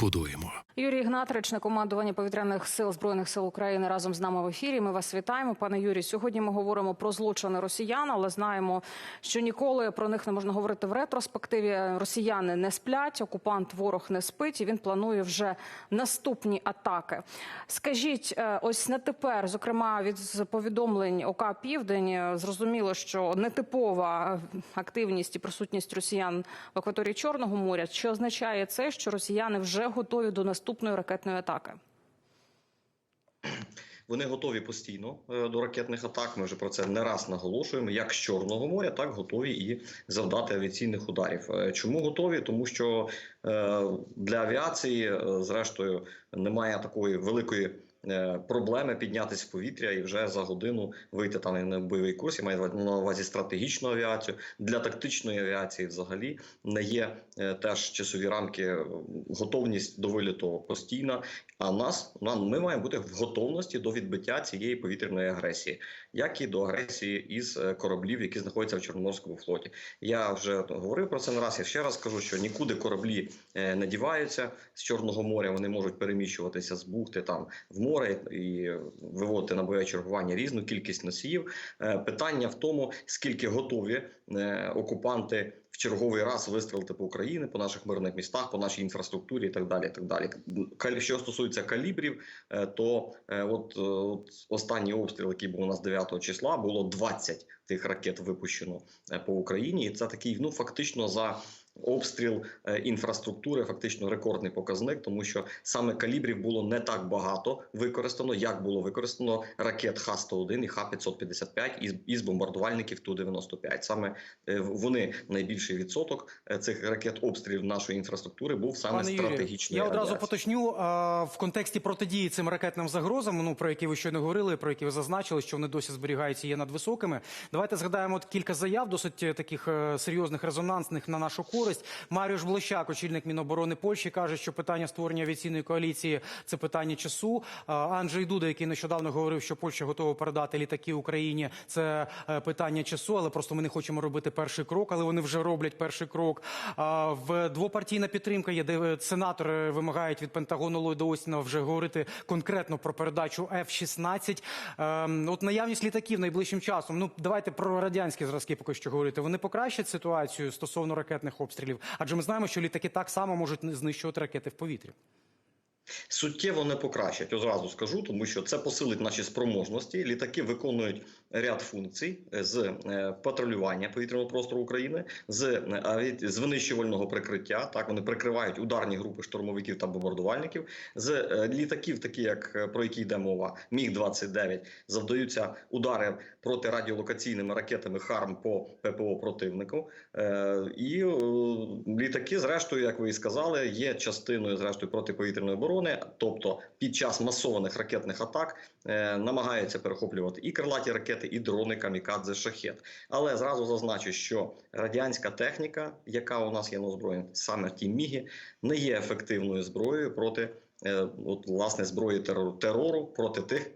відбудуємо. Юрій Ігнат, речник командування повітряних сил збройних сил України, разом з нами в ефірі. Ми вас вітаємо, пане Юрій. Сьогодні ми говоримо про злочини росіян, але знаємо, що ніколи про них не можна говорити в ретроспективі. Росіяни не сплять, окупант ворог не спить, і він планує вже наступні атаки. Скажіть, е, ось не тепер, зокрема від повідомлень ОК Південь, зрозуміло, що нетипова е, активність і присутність росіян в акваторії Чорного моря. Чи означає це, що росіяни вже готові до наступної ракетної атаки? Вони готові постійно е, до ракетних атак. Ми вже про це не раз наголошуємо. Як з Чорного моря, так готові і завдати авіаційних ударів. Е, Чому готові? Тому що е, для авіації, зрештою, немає такої великої. Е, Проблеми піднятися в повітря і вже за годину вийти там на бойовий курс. Я маю на увазі стратегічну авіацію для тактичної авіації. Взагалі не є е, теж часові рамки, е, готовність до виліту постійна. А нас ми маємо бути в готовності до відбиття цієї повітряної агресії, як і до агресії із кораблів, які знаходяться в Чорноморському флоті. Я вже говорив про це не раз. Я ще раз скажу, що нікуди кораблі не діваються з Чорного моря. Вони можуть переміщуватися з бухти там в море і виводити на бойове чергування різну кількість носіїв. Е, Питання в тому, скільки готові е, окупанти в черговий раз вистрілити по Україні, по наших мирних містах, по нашій інфраструктурі і так далі. Так далі. Що стосується калібрів, е, то от, от останній обстріл, який був у нас 9 числа, було 20 тих ракет випущено по Україні, і це такий ну фактично за. Обстріл е, інфраструктури фактично рекордний показник, тому що саме калібрів було не так багато використано, як було використано ракет Х-101 і Х-555 із, із бомбардувальників Ту-95. Саме е, вони найбільший відсоток е, цих ракет обстрілів нашої інфраструктури був саме стратегічний. я одразу поточню в контексті протидії цим ракетним загрозам, ну про які ви щойно говорили, про які ви зазначили, що вони досі зберігаються є надвисокими. Давайте згадаємо от кілька заяв, досить таких серйозних, резонансних на нашу користь. Маріуш Блощак, очільник Міноборони Польщі, каже, що питання створення авіаційної коаліції це питання часу. Анджей Дуда, який нещодавно говорив, що Польща готова передати літаки Україні, це е, питання часу, але просто ми не хочемо робити перший крок, але вони вже роблять перший крок. В двопартійна підтримка є, де сенатори вимагають від Пентагону Ллойда Остіна вже говорити конкретно про передачу F-16. Ем, От наявність літаків найближчим часом. Ну давайте про радянські зразки поки що говорити. Вони покращать ситуацію стосовно ракетних обстрілів, адже ми знаємо, що літаки так само можуть знищувати ракети в повітрі. Суттєво не покращать, одразу скажу, тому що це посилить наші спроможності. Літаки виконують ряд функцій з е, патрулювання повітряного простору України, з е, з винищувального прикриття. Так вони прикривають ударні групи штурмовиків та бомбардувальників. З е, літаків, такі як про які йде мова, міг 29 завдаються удари протирадіолокаційними ракетами ХАРМ по ППО противнику. І літаки, зрештою, як ви і сказали, є частиною зрештою протиповітряної оборони. Тобто, під час масованих ракетних атак намагаються перехоплювати і крилаті ракети, і дрони камікадзе шахет. Але зразу зазначу, що радянська техніка, яка у нас є на озброєнні, саме ті міги, не є ефективною зброєю проти. е, От, власне, зброї терору, терору проти тих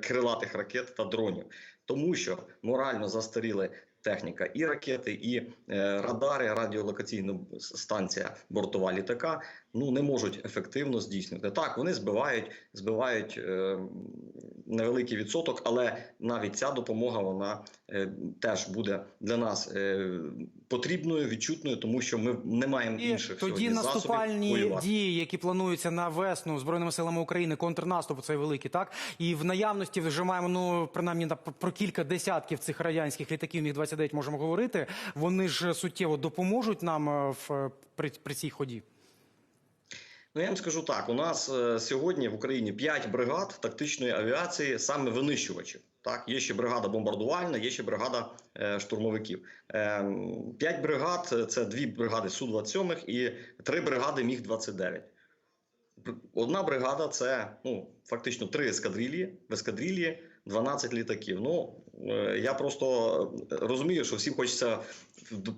крилатих ракет та дронів, тому що морально застаріли техніка і ракети, і е, радари, радіолокаційна станція бортова літака ну не можуть ефективно здійснювати. Так, вони збивають, збивають е, невеликий відсоток, але навіть ця допомога вона е, теж буде для нас е, потрібною, відчутною, тому що ми не маємо І інших тоді сьогодні наступальні воювати. дії, які плануються на весну збройними силами України, контрнаступ цей великий, так і в наявності вже маємо ну принаймні на про кілька десятків цих радянських літаків міг 29 можемо говорити. Вони ж суттєво допоможуть нам е, в е, при, при цій ході. Ну я вам скажу так: у нас е, сьогодні в Україні 5 бригад тактичної авіації, саме винищувачів. Так, є ще бригада бомбардувальна, є ще бригада е, штурмовиків. Е, П'ять бригад це дві бригади су 27 і три бригади міг 29 одна бригада це ну фактично три ескадрилії, в ескадрилії 12 літаків. Ну е, я просто розумію, що всім хочеться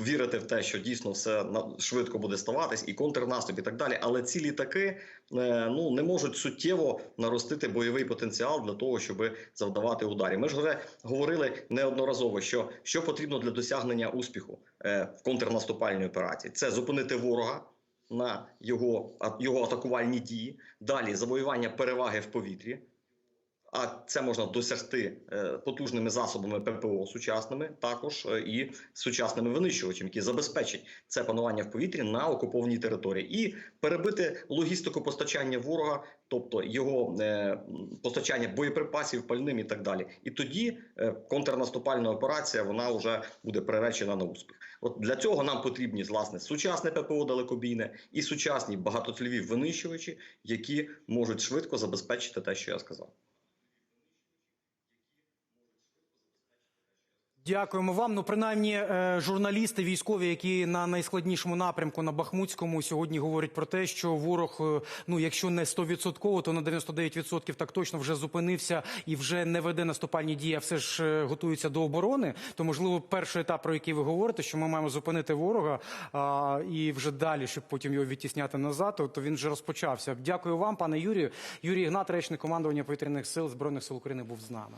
вірити в те, що дійсно все швидко буде ставатись, і контрнаступ, і так далі. Але ці літаки е, ну не можуть суттєво наростити бойовий потенціал для того, щоб завдавати ударів. Ми ж вже говорили неодноразово, що що потрібно для досягнення успіху е, в контрнаступальній операції. Це зупинити ворога на його, його атакувальні дії, далі завоювання переваги в повітрі. А це можна досягти е, потужними засобами ППО сучасними, також е, і сучасними винищувачами, які забезпечать це панування в повітрі на окупованій території, і перебити логістику постачання ворога, тобто його е, постачання боєприпасів, пальним і так далі. І тоді контрнаступальна операція вона вже буде приречена на успіх. От для цього нам потрібні власне сучасне ППО далекобійне і сучасні багатоцільові винищувачі, які можуть швидко забезпечити те, що я сказав. Дякуємо вам. Ну, принаймні, е, журналісти, військові, які на найскладнішому напрямку на Бахмутському сьогодні говорять про те, що ворог, е, ну якщо не 100%, то на 99% так точно вже зупинився і вже не веде наступальні дії, а все ж е, готується до оборони. То можливо, перший етап, про який ви говорите, що ми маємо зупинити ворога а, і вже далі, щоб потім його відтісняти назад, то, він вже розпочався. Дякую вам, пане Юрію. Юрій Ігнат, речник командування повітряних сил збройних сил України, був з нами.